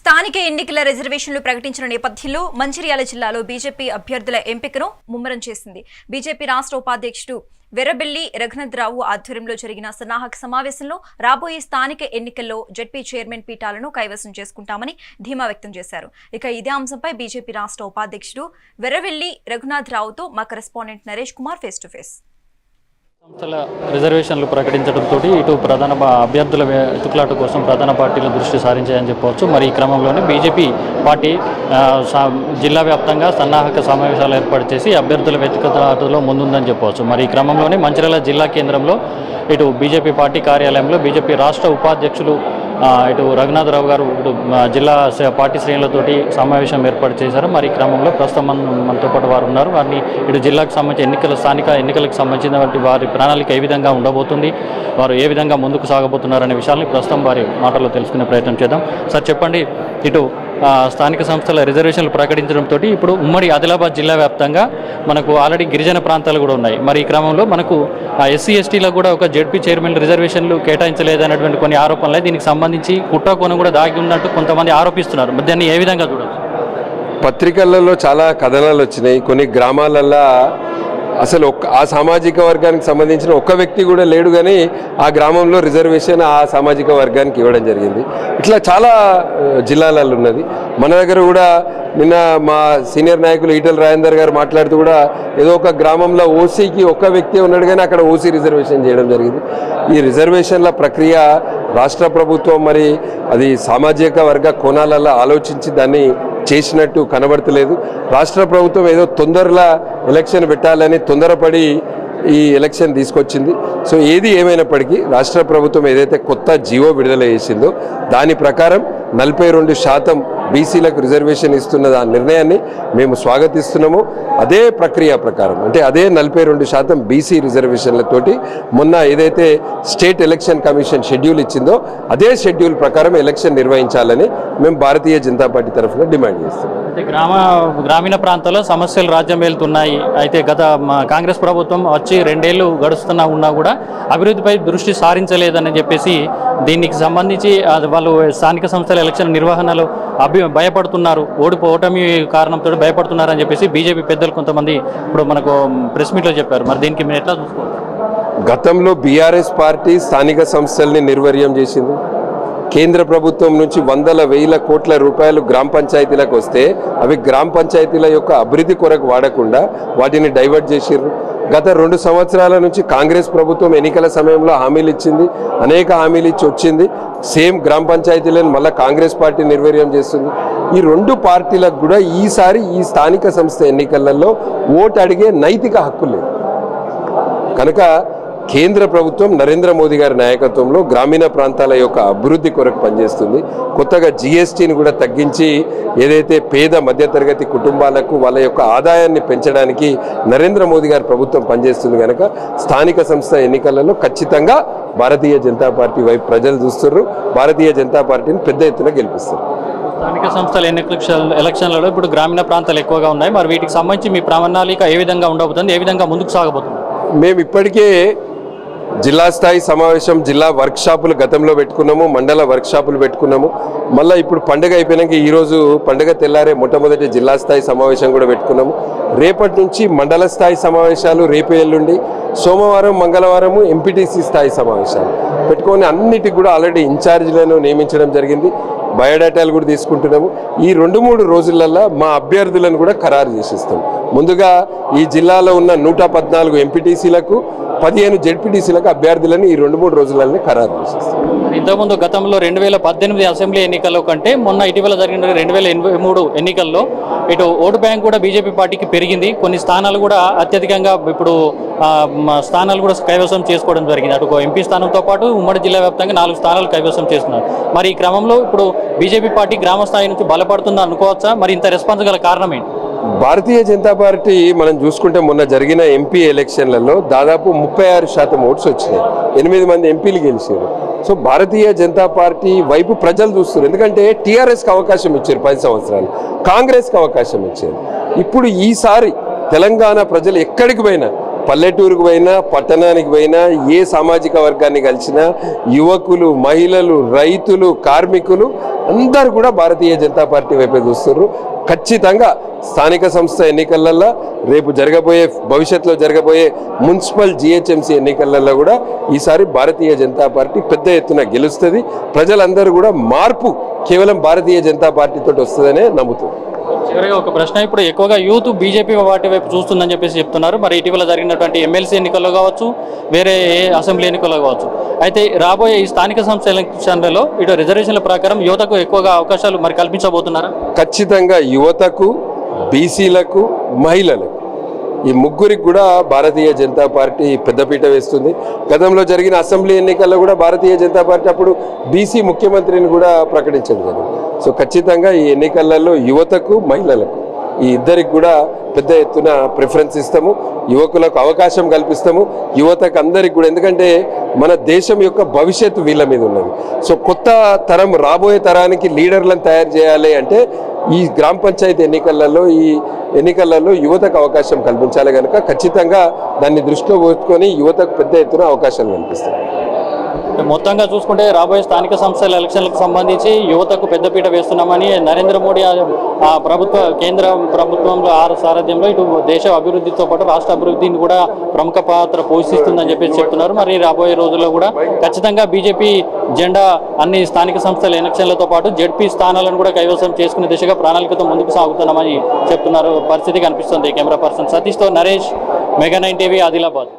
స్థానిక ఎన్నికల రిజర్వేషన్లు ప్రకటించిన నేపథ్యంలో మంచిర్యాల జిల్లాలో బీజేపీ అభ్యర్థుల ఎంపికను ముమ్మరం చేసింది. బీజేపీ రాష్ట్ర ఉపాధ్యక్షుడు వెర్రబెల్లి రఘునాథరావు ఆధ్వర్యంలో జరిగిన సన్నాహక సమావేశంలో రాబోయే స్థానిక ఎన్నికల్లో జెడ్పీ చైర్మన్ పీఠాలను కైవసం చేసుకుంటామని ధీమా వ్యక్తం చేశారు. ఇక ఇదే అంశంపై బీజేపీ రాష్ట్ర ఉపాధ్యక్షుడు వెర్రవెల్లి రఘునాథరావుతో మా correspondent Naresh Kumar face to face. సంస్థల రిజర్వేషన్లు ప్రకటించడంతో ఇటు ప్రధాన అభ్యర్థుల వే- కోసం ప్రధాన పార్టీలు దృష్టి సారించాయని చెప్పవచ్చు. మరి ఈ క్రమంలోనే బీజేపీ పార్టీ జిల్లా వ్యాప్తంగా సన్నాహక సమావేశాలు ఏర్పాటు చేసి అభ్యర్థుల వెతుకులాటలో ముందుందని చెప్పవచ్చు. మరి ఈ క్రమంలోనే మంచిర్యాల జిల్లా కేంద్రంలో ఇటు బీజేపీ పార్టీ కార్యాలయంలో బీజేపీ రాష్ట్ర ఉపాధ్యక్షులు ఇటు రఘునాథరావు గారు ఇటు జిల్లా పార్టీ శ్రేణులతోటి సమావేశం ఏర్పాటు చేశారు. మరి ఈ క్రమంలో ప్రస్తుతం మనతో పాటు వారు ఉన్నారు. వారిని ఇటు జిల్లాకు సంబంధించి ఎన్నికల స్థానిక ఎన్నికలకు సంబంధించినటువంటి వారి ప్రణాళిక ఏ విధంగా ఉండబోతుంది వారు ఏ విధంగా ముందుకు సాగబోతున్నారు అనే విషయాన్ని ప్రస్తుతం వారి మాటల్లో తెలుసుకునే ప్రయత్నం చేద్దాం. సార్ చెప్పండి ఇటు స్థానిక సంస్థల రిజర్వేషన్లు ప్రకటించడంతో ఇప్పుడు ఉమ్మడి ఆదిలాబాద్ జిల్లా వ్యాప్తంగా మనకు ఆల్రెడీ గిరిజన ప్రాంతాలు కూడా ఉన్నాయి. మరి ఈ క్రమంలో మనకు ఎస్సీ ఎస్టీలో కూడా ఒక జెడ్పీ చైర్మన్ రిజర్వేషన్లు కేటాయించలేదన్నటువంటి కొన్ని ఆరోపణలు దీనికి సంబంధించి కుట్రకోణం కూడా దాగి ఉన్నట్టు కొంతమంది ఆరోపిస్తున్నారు. మరి దాన్ని ఏ విధంగా చూడాలి పత్రికలలో చాలా కథనాలు వచ్చినాయి. కొన్ని గ్రామాలల్లో అసలు ఒక్క ఆ సామాజిక వర్గానికి సంబంధించిన ఒక్క వ్యక్తి కూడా లేడు కానీ ఆ గ్రామంలో రిజర్వేషన్ ఆ సామాజిక వర్గానికి ఇవ్వడం జరిగింది. ఇట్లా చాలా జిల్లాలలో ఉన్నది. మన దగ్గర కూడా నిన్న మా సీనియర్ నాయకులు ఈటల రాజేందర్ గారు మాట్లాడుతూ కూడా ఏదో ఒక గ్రామంలో ఓసీకి ఒక్క వ్యక్తి ఉన్నాడు కానీ అక్కడ ఓసీ రిజర్వేషన్ చేయడం జరిగింది. ఈ రిజర్వేషన్ల ప్రక్రియ రాష్ట్ర ప్రభుత్వం మరి అది సామాజిక వర్గ కోణాలలో ఆలోచించి దాన్ని చేసినట్టు కనబడతలేదు. రాష్ట్ర ప్రభుత్వం ఏదో తొందరలా ఎలక్షన్ పెట్టాలని తొందరపడి ఈ ఎలక్షన్ తీసుకొచ్చింది. సో ఏది ఏమైనప్పటికీ రాష్ట్ర ప్రభుత్వం ఏదైతే కొత్త జీవో విడుదల చేసిందో దాని ప్రకారం నలభై రెండు శాతం బీసీలకు రిజర్వేషన్ ఇస్తున్న ఆ నిర్ణయాన్ని మేము స్వాగతిస్తున్నాము. అదే ప్రక్రియ ప్రకారం అంటే అదే నలభై రెండు శాతం బీసీ రిజర్వేషన్లతోటి మొన్న ఏదైతే స్టేట్ ఎలక్షన్ కమిషన్ షెడ్యూల్ ఇచ్చిందో అదే షెడ్యూల్ ప్రకారం ఎలక్షన్ నిర్వహించాలని మేము భారతీయ జనతా పార్టీ తరఫున డిమాండ్ చేస్తున్నాం. అయితే గ్రామ గ్రామీణ ప్రాంతాల్లో సమస్యలు రాజ్యం వెళ్తున్నాయి అయితే గత మా కాంగ్రెస్ ప్రభుత్వం వచ్చి రెండేళ్ళు గడుస్తున్నా ఉన్నా కూడా అభివృద్ధిపై దృష్టి సారించలేదని చెప్పేసి దీనికి సంబంధించి అది వాళ్ళు స్థానిక సంస్థల ఎలక్షన్ నిర్వహణలో అభి భయపడుతున్నారు. ఓడిపోవటమి కారణంతో భయపడుతున్నారని చెప్పేసి బీజేపీ పెద్దలు కొంతమంది ఇప్పుడు మనకు ప్రెస్ మీట్లో చెప్పారు. మరి దీనికి మీరు ఎట్లా చూసుకోవాలి? గతంలో బీఆర్ఎస్ పార్టీ స్థానిక సంస్థల్ని నిర్వీర్యం చేసింది. కేంద్ర ప్రభుత్వం నుంచి వందల వేల కోట్ల రూపాయలు గ్రామ పంచాయతీలకు వస్తే అవి గ్రామ పంచాయతీల యొక్క అభివృద్ధి కొరకు వాడకుండా వాటిని డైవర్ట్ చేసిర్రు. గత రెండు సంవత్సరాల నుంచి కాంగ్రెస్ ప్రభుత్వం ఎన్నికల సమయంలో హామీలు ఇచ్చింది అనేక హామీలు ఇచ్చి వచ్చింది. సేమ్ గ్రామ పంచాయతీలను మళ్ళీ కాంగ్రెస్ పార్టీ నిర్వీర్యం చేస్తుంది. ఈ రెండు పార్టీలకు కూడా ఈసారి ఈ స్థానిక సంస్థ ఎన్నికలలో ఓటు అడిగే నైతిక హక్కు లేదు. కనుక కేంద్ర ప్రభుత్వం నరేంద్ర మోదీ గారి నాయకత్వంలో గ్రామీణ ప్రాంతాల యొక్క అభివృద్ధి కొరకు పనిచేస్తుంది. కొత్తగా జిఎస్టీని కూడా తగ్గించి ఏదైతే పేద మధ్యతరగతి కుటుంబాలకు వాళ్ళ యొక్క ఆదాయాన్ని పెంచడానికి నరేంద్ర మోదీ గారి ప్రభుత్వం పనిచేస్తుంది కనుక స్థానిక సంస్థ ఎన్నికలలో ఖచ్చితంగా భారతీయ జనతా పార్టీ వైపు ప్రజలు చూస్తున్నారు భారతీయ జనతా పార్టీని పెద్ద ఎత్తున గెలిపిస్తారు. స్థానిక సంస్థల ఎన్నికల ఎలక్షన్లలో ఇప్పుడు గ్రామీణ ప్రాంతాలు ఎక్కువగా ఉన్నాయి. మరి వీటికి సంబంధించి మీ ప్రణాళిక ఏ విధంగా ఉండబోతుంది? ఏ విధంగా ముందుకు సాగబోతుంది? మేము ఇప్పటికే జిల్లా స్థాయి సమావేశం జిల్లా వర్క్షాపులు గతంలో పెట్టుకున్నాము మండల వర్క్షాపులు పెట్టుకున్నాము. మళ్ళీ ఇప్పుడు పండుగ అయిపోయినాక ఈరోజు పండుగ తెల్లారే మొట్టమొదటి జిల్లా స్థాయి సమావేశం కూడా పెట్టుకున్నాము. రేపటి నుంచి మండల స్థాయి సమావేశాలు రేపు ఎల్లుండి సోమవారం మంగళవారము ఎంపీటీసీ స్థాయి సమావేశాలు. పెట్టుకొని అన్నిటికి కూడా ఆల్రెడీ ఇన్ఛార్జీలను నియమించడం జరిగింది. బయోడేటాలు కూడా తీసుకుంటున్నాము. ఈ రెండు మూడు రోజులల్లో మా అభ్యర్థులను కూడా ఖరారు చేసిస్తాం. ముందుగా ఈ జిల్లాలో ఉన్న నూట పద్నాలుగు ఎంపీటీసీలకు పదిహేను జెడ్పీటీసీలకు అభ్యర్థులని ఈ రెండు మూడు రోజులనే ఖరారు చేసిస్తాం. ఇంతకుముందు గతంలో రెండు వేల పద్దెనిమిది అసెంబ్లీ ఎన్నికల్లో కంటే మొన్న ఇటీవల జరిగిన రెండు వేల ఎనభై మూడు ఎన్నికల్లో ఇటు ఓటు బ్యాంక్ కూడా బీజేపీ పార్టీకి పెరిగింది. కొన్ని స్థానాలు కూడా అత్యధికంగా ఇప్పుడు స్థానాలు కూడా కైవసం చేసుకోవడం జరిగింది. అటు ఒక ఎంపీ స్థానంతో పాటు ఉమ్మడి జిల్లా వ్యాప్తంగా నాలుగు స్థానాలు కైవసం చేస్తున్నారు. మరి ఈ క్రమంలో ఇప్పుడు బీజేపీ పార్టీ గ్రామ స్థాయి నుంచి బలపడుతుందని అనుకోవచ్చా? మరి ఇంత రెస్పాన్స్ గల కారణం ఏంటి? భారతీయ జనతా పార్టీ మనం చూసుకుంటే మొన్న జరిగిన ఎంపీ ఎలక్షన్లలో దాదాపు ముప్పై ఆరు శాతం ఓట్స్ వచ్చినాయి. ఎనిమిది మంది ఎంపీలు గెలిచారు. సో భారతీయ జనతా పార్టీ వైపు ప్రజలు చూస్తారు ఎందుకంటే టీఆర్ఎస్కి అవకాశం ఇచ్చారు పది సంవత్సరాలు. కాంగ్రెస్కి అవకాశం ఇచ్చారు. ఇప్పుడు ఈసారి తెలంగాణ ప్రజలు ఎక్కడికి పోయినా పల్లెటూరుకు పోయినా పట్టణానికి పోయినా ఏ సామాజిక వర్గాన్ని కలిసినా యువకులు మహిళలు రైతులు కార్మికులు అందరూ కూడా భారతీయ జనతా పార్టీ వైపే చూస్తున్నారు ఖచ్చితంగా స్థానిక సంస్థ ఎన్నికలలో రేపు జరగబోయే భవిష్యత్తులో జరగబోయే మున్సిపల్ జిహెచ్ఎంసీ ఎన్నికలలో కూడా ఈసారి భారతీయ జనతా పార్టీ పెద్ద ఎత్తున గెలుస్తుంది. ప్రజలందరూ కూడా మార్పు కేవలం భారతీయ జనతా పార్టీతో వస్తుందనే నమ్ముతున్నారు చివరిగా ఒక ప్రశ్న. ఇప్పుడు ఎక్కువగా యూత్ బీజేపీ పార్టీ వైపు చూస్తుందని చెప్పేసి చెప్తున్నారు. మరి ఇటీవల జరిగినటువంటి ఎమ్మెల్సీ ఎన్నికల్లో కావచ్చు వేరే అసెంబ్లీ ఎన్నికల్లో కావచ్చు. అయితే రాబోయే ఈ స్థానిక సంస్థ ఎలక్షన్లలో ఇటు రిజర్వేషన్ల ప్రకారం యువతకు ఎక్కువగా అవకాశాలు మరి కల్పించబోతున్నారా? ఖచ్చితంగా యువతకు బీసీలకు మహిళలకు. ఈ ముగ్గురికి కూడా భారతీయ జనతా పార్టీ పెద్దపీట వేస్తుంది. గతంలో జరిగిన అసెంబ్లీ ఎన్నికల్లో కూడా భారతీయ జనతా పార్టీ అప్పుడు బీసీ ముఖ్యమంత్రిని కూడా ప్రకటించడం జరిగింది సో ఖచ్చితంగా ఈ ఎన్నికలలో యువతకు మహిళలకు ఈ ఇద్దరికి కూడా పెద్ద ఎత్తున ప్రిఫరెన్స్ ఇస్తాము. యువకులకు అవకాశం కల్పిస్తాము. యువతకు అందరికి కూడా ఎందుకంటే మన దేశం యొక్క భవిష్యత్తు వీళ్ళ మీద ఉన్నది. సో కొత్త తరం రాబోయే తరానికి లీడర్లను తయారు చేయాలి అంటే ఈ గ్రామ పంచాయతీ ఎన్నికలలో ఈ ఎన్నికలలో యువతకు అవకాశం కల్పించాలి కనుక ఖచ్చితంగా దాన్ని దృష్టిలో పోసుకొని యువతకు పెద్ద ఎత్తున అవకాశాలు కల్పిస్తాం. మొత్తంగా చూసుకుంటే రాబోయే స్థానిక సంస్థల ఎలక్షన్లకు సంబంధించి యువతకు పెద్దపీట వేస్తున్నామని నరేంద్ర మోడీ ఆ- ప్రభుత్వ కేంద్ర ప్రభుత్వంలో ఆరు సారథ్యంలో ఇటు దేశ అభివృద్ధితో పాటు రాష్ట్ర అభివృద్ధిని కూడా ప్రముఖ పాత్ర పోషిస్తుందని చెప్పేసి చెప్తున్నారు. మరి రాబోయే రోజుల్లో కూడా ఖచ్చితంగా బీజేపీ జెండా అన్ని స్థానిక సంస్థల ఎలక్షన్లతో పాటు జెడ్పీ స్థానాలను కూడా కైవసం చేసుకునే దిశగా ప్రణాళికతో ముందుకు సాగుతున్నామని చెప్తున్నారు. పరిస్థితి కనిపిస్తుంది. Camera person సతీష్తో Naresh mega nine TV Adilabad.